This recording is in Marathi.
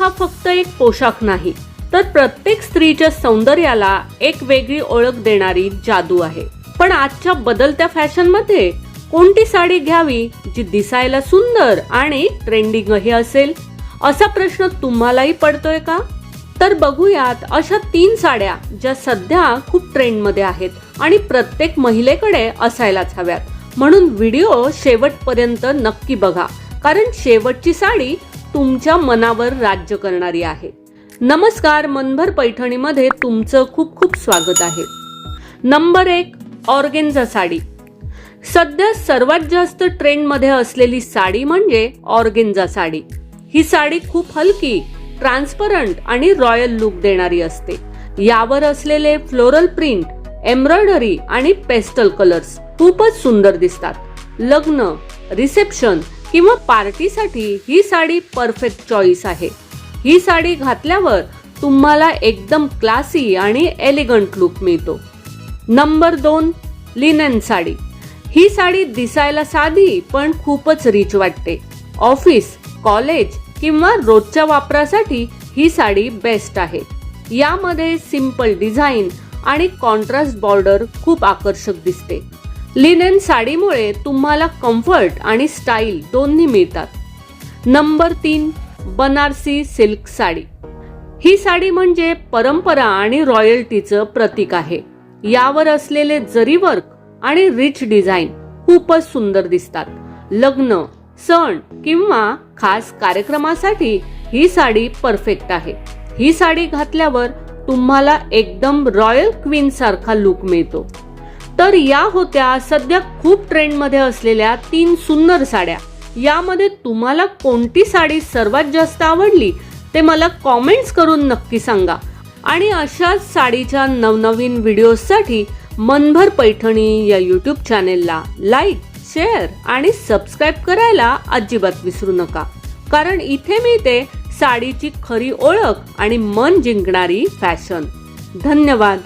हा फक्त एक पोशाख नाही तर प्रत्येक स्त्रीच्या सौंदर्याला एक वेगळी ओळख देणारी जादू आहे. पण आजच्या बदलत्या फॅशनमध्ये कोणती साडी घ्यावी जी दिसायला सुंदर आणि ट्रेंडिंगही असेल असा प्रश्न तुम्हालाही पडतोय का? तर बघूयात अशा तीन साड्या ज्या सध्या खूप ट्रेंडमध्ये आहेत आणि प्रत्येक महिलेकडे असायलाच हव्यात. म्हणून व्हिडिओ शेवटपर्यंत नक्की बघा कारण शेवटची साडी तुमच्या मनावर राज्य करणारी आहे. नमस्कार मनभर पैठणीमध्ये तुमचं खूप खूप स्वागत आहे. नंबर एक ऑर्गेन्झा साडी. सध्या सर्वात जास्त ट्रेंडमध्ये असलेली साडी म्हणजे ऑर्गेन्झा साडी. ही साडी खूप हलकी ट्रान्सपरंट आणि रॉयल लुक देणारी असते. यावर असलेले फ्लोरल प्रिंट एम्ब्रॉयडरी आणि पेस्टल कलर्स खूपच सुंदर दिसतात. लग्न रिसेप्शन किंवा पार्टीसाठी ही साडी परफेक्ट चॉईस आहे. ही साडी घातल्यावर तुम्हाला एकदम क्लासी आणि एलिगंट लुक मिळतो. नंबर दोन लिनेन साडी. ही साडी दिसायला साधी पण खूपच रिच वाटते. ऑफिस कॉलेज किंवा रोजच्या वापरासाठी ही साडी बेस्ट आहे. यामध्ये सिंपल डिझाईन आणि कॉन्ट्रास्ट बॉर्डर खूप आकर्षक दिसते. लिनेन साडीमुळे तुम्हाला कम्फर्ट आणि स्टाईल दोन्ही मिळतात. नंबर तीन बनारसी सिल्क साडी. ही साडी म्हणजे परंपरा आणि रॉयल्टीचं प्रतीक आहे. यावर असलेले जरी वर्क आणि रिच डिझाईन खूपच सुंदर दिसतात. लग्न सण किंवा खास कार्यक्रमासाठी ही साडी परफेक्ट आहे. ही साडी घातल्यावर तुम्हाला एकदम रॉयल क्वीन सारखा लुक मिळतो. तर या होत्या सध्या खूप ट्रेंडमध्ये असलेल्या तीन सुंदर साड्या. यामध्ये तुम्हाला कोणती साडी सर्वात जास्त आवडली ते मला कॉमेंट्स करून नक्की सांगा. आणि अशाच साडीच्या नवनवीन व्हिडिओजसाठी मनभर पैठणी या यूट्यूब चॅनेलला लाईक शेअर आणि सबस्क्राईब करायला अजिबात विसरू नका. कारण इथे मिळते साडीची खरी ओळख आणि मन जिंकणारी फॅशन धन्यवाद.